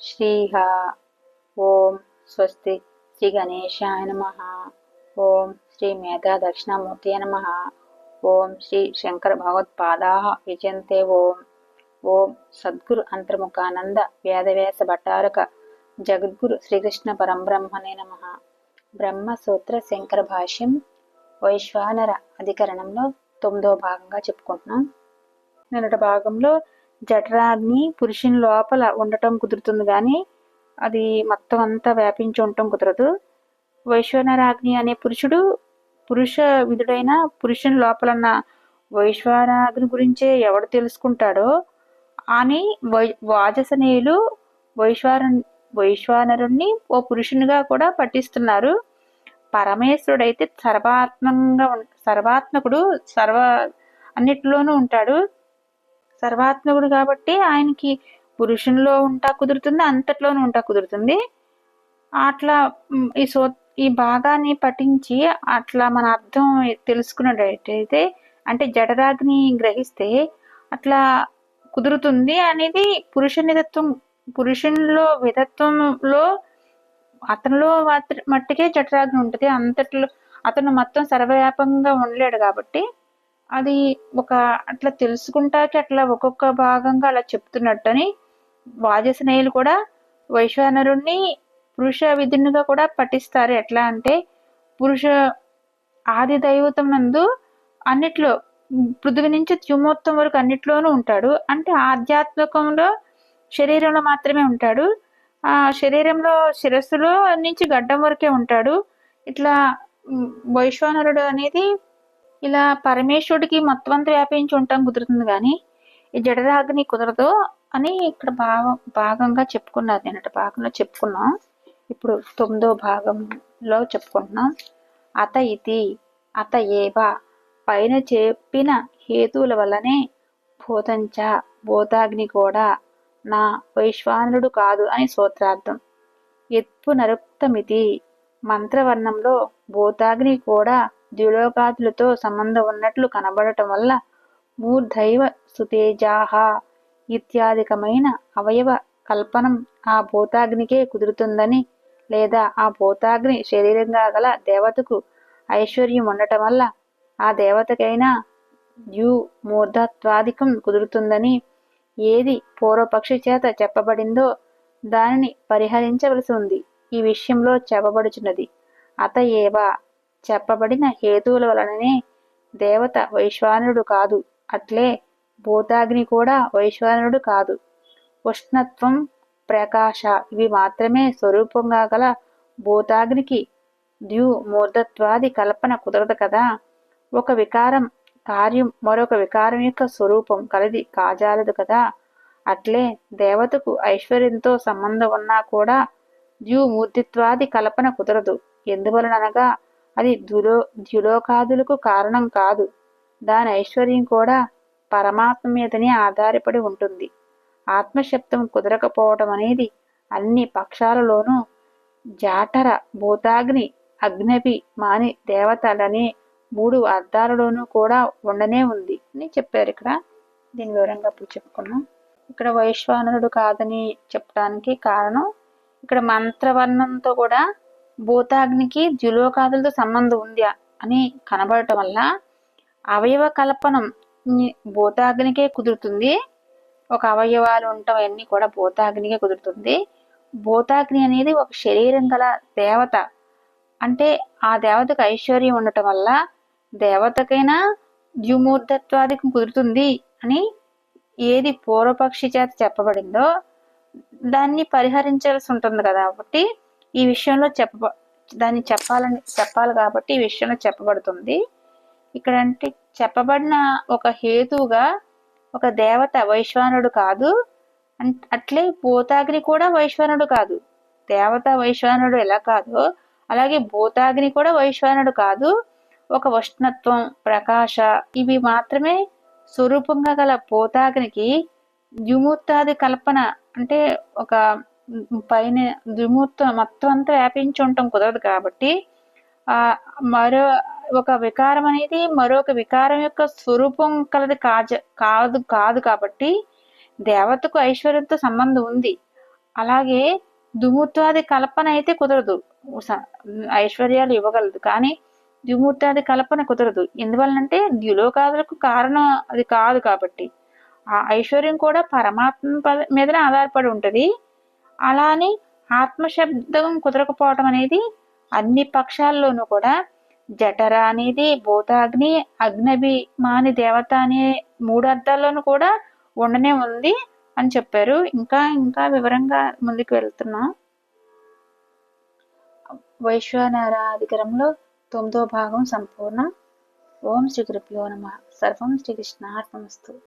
శ్రీహ ఓం స్వస్తి శ్రీ గణేశాయ నమ ఓం శ్రీ మేధా దక్షిణామూర్తి నమ ఓం శ్రీ శంకర భగవత్పాదా విజయంతే ఓం ఓం సద్గురు అంతర్ముఖానంద వేదవ్యాస భట్టారక జగద్గురు శ్రీకృష్ణ పరంబ్రహ్మణే నమ బ్రహ్మసూత్ర శంకర భాష్యం వైశ్వానర అధికరణంలో తొమ్మిదో భాగంగా చెప్పుకుంటున్నాం. నిన్నటి భాగంలో జఠరాగ్ని పురుషుని లోపల ఉండటం కుదురుతుంది కానీ అది మొత్తం అంతా వ్యాపించి ఉండటం కుదరదు. వైశ్వనరాగ్ని అనే పురుషుడు పురుష విధుడైన పురుషుని లోపల ఉన్న వైశ్వరాగ్ని గురించే ఎవడు తెలుసుకుంటాడో అని వై వాజసనేయులు వైశ్వార వైశ్వానరుణ్ణి ఓ పురుషునిగా కూడా పట్టిస్తున్నారు. పరమేశ్వరుడైతే సర్వాత్మంగా ఉం- సర్వాత్మకుడు సర్వ అన్నిటిలోనూ ఉంటాడు. సర్వాత్మకుడు కాబట్టి ఆయనకి పురుషునిలో ఉంటా కుదురుతుంది అంతట్లోనూ ఉంటా కుదురుతుంది. అట్లా ఈ సో ఈ భాగాన్ని పఠించి అట్లా మన అర్థం తెలుసుకున్నట్టయితే అంటే జఠరాగ్ని గ్రహిస్తే అట్లా కుదురుతుంది అనేది పురుష నిధత్వం పురుషునిలో విధత్వంలో అతనిలో మాత్ర మట్టుకే జఠరాగ్ని ఉంటుంది అంతట్లో అతను మొత్తం సర్వవ్యాపంగా ఉండలేడు కాబట్టి అది ఒక అట్లా తెలుసుకుంటాకి అట్లా ఒక్కొక్క భాగంగా అలా చెప్తున్నట్టని వాజసనేయులు కూడా వైశ్వానరుణ్ణి పురుష విధునిగా కూడా పఠిస్తారు. ఎట్లా అంటే పురుష ఆది దైవతం నందు అన్నిట్లో పృథ్వీ నుంచి త్యుమోత్తం వరకు అన్నిట్లోనూ ఉంటాడు. అంటే ఆధ్యాత్మికంలో శరీరంలో మాత్రమే ఉంటాడు. ఆ శరీరంలో శిరస్సులో నుంచి గడ్డం వరకే ఉంటాడు. ఇట్లా వైశ్వానరుడు అనేది ఇలా పరమేశ్వరుడికి మొత్తం వ్యాపించి ఉంటాం కుదురుతుంది కానీ ఈ జడరాగ్ని కుదరదు అని ఇక్కడ భాగం భాగంగా చెప్పుకున్నారు. నిన్నటి భాగంలో చెప్పుకున్నాం. ఇప్పుడు తొమ్మిదో భాగంలో చెప్పుకుంటున్నాం. అత ఇది అత ఏవ పైన చెప్పిన హేతువుల వల్లనే భూతంచ భూతాగ్ని కూడా నా వైశ్వానుడు కాదు అని సూత్రార్థం. ఎత్తు నరుక్తమితి మంత్రవర్ణంలో భూతాగ్ని కూడా ద్యులోకాదులతో సంబంధం ఉన్నట్లు కనబడటం వల్ల మూర్ధైవ సుతేజాహ ఇత్యాదికమైన అవయవ కల్పనం ఆ భూతాగ్నికే కుదురుతుందని లేదా ఆ భూతాగ్ని శరీరంగా గల దేవతకు ఐశ్వర్యం ఉండటం వల్ల ఆ దేవతకైనా యు మూర్ధత్వాధికం కుదురుతుందని ఏది పూర్వపక్షి చేత చెప్పబడిందో దానిని పరిహరించవలసి ఉంది. ఈ విషయంలో చెప్పబడుచున్నది. అత ఏవా చెప్పబడిన హేతువుల వలననే దేవత వైశ్వానుడు కాదు. అట్లే భూతాగ్ని కూడా వైశ్వానుడు కాదు. ఉష్ణత్వం ప్రకాశ ఇవి మాత్రమే స్వరూపంగా గల భూతాగ్నికి ద్యు మూర్ధత్వాది కల్పన కుదరదు కదా. ఒక వికారం కార్యం మరొక వికారం యొక్క స్వరూపం కలది కాజాలదు కదా. అట్లే దేవతకు ఐశ్వర్యంతో సంబంధం ఉన్నా కూడా ద్యుమూర్తిత్వాది కల్పన కుదరదు. ఎందువలనగా అది దులో ద్యులోకాదులకు కారణం కాదు. దాని ఐశ్వర్యం కూడా పరమాత్మ మీదనే ఆధారపడి ఉంటుంది. ఆత్మశబ్దం కుదరకపోవటం అనేది అన్ని పక్షాలలోనూ జాఠర భూతాగ్ని అగ్నపి మాని దేవతలనే మూడు అర్థాలలోనూ కూడా ఉండనే ఉంది అని చెప్పారు ఇక్కడ. దీని వివరంగా ఇప్పుడు చెప్పుకున్నాం. ఇక్కడ వైశ్వానరుడు కాదని చెప్పడానికి కారణం ఇక్కడ మంత్రవర్ణంతో కూడా భూతాగ్నికి ద్యులోకాదులతో సంబంధం ఉందా అని కనబడటం వల్ల అవయవ కల్పనం భూతాగ్నికే కుదురుతుంది. ఒక అవయవాలు ఉండటం అన్నీ కూడా భూతాగ్నికే కుదురుతుంది. భూతాగ్ని అనేది ఒక శరీరం గల దేవత. అంటే ఆ దేవతకు ఐశ్వర్యం ఉండటం వల్ల దేవతకైనా ద్యుమూర్ధత్వాదికం కుదురుతుంది అని ఏది పూర్వపక్షి చేత చెప్పబడిందో దాన్ని పరిహరించాల్సి ఉంటుంది కదా. కాబట్టి ఈ విషయంలో చెప్ప దాన్ని చెప్పాలని చెప్పాలి కాబట్టి ఈ విషయంలో చెప్పబడుతుంది. ఇక్కడ అంటే చెప్పబడిన ఒక హేతువుగా ఒక దేవత వైశ్వానుడు కాదు. అన్- అట్లే భూతాగ్ని కూడా వైశ్వానుడు కాదు. దేవత వైశ్వానుడు ఎలా కాదో అలాగే భూతాగ్ని కూడా వైశ్వానుడు కాదు. ఒక ఉష్ణత్వం ప్రకాశ ఇవి మాత్రమే స్వరూపంగా గల భూతాగ్నికి ద్యుమూర్తాది కల్పన అంటే ఒక పైన దుమూర్తం మొత్తం అంతా వ్యాపించి ఉండటం కుదరదు కాబట్టి ఆ మరో ఒక వికారం అనేది మరొక వికారం యొక్క స్వరూపం కలది కాజ కాదు కాదు కాబట్టి దేవతకు ఐశ్వర్యంతో సంబంధం ఉంది. అలాగే దుమూర్తాది కల్పన అయితే కుదరదు. ఐశ్వర్యాలు ఇవ్వగలదు. కానీ ద్విమూర్తాది కల్పన కుదరదు. ఎందువల్లంటే ద్యులోకాదులకు కారణం అది కాదు కాబట్టి. ఆ ఐశ్వర్యం కూడా పరమాత్మ మీదనే ఆధారపడి ఉంటుంది. అలానే ఆత్మశబ్దం కుదరకపోవటం అనేది అన్ని పక్షాల్లోనూ కూడా జఠర అనేది భూతాగ్ని అగ్నభిమాని దేవత అనే మూడు అర్థాల్లోనూ కూడా ఉండనే ఉంది అని చెప్పారు. ఇంకా ఇంకా వివరంగా ముందుకు వెళ్తున్నాం. వైశ్వనారాధికరంలో తొమ్మిదో భాగం సంపూర్ణం. ఓం శ్రీ గురుభ్యో నమ. సర్వం శ్రీకృష్ణార్పణమస్తు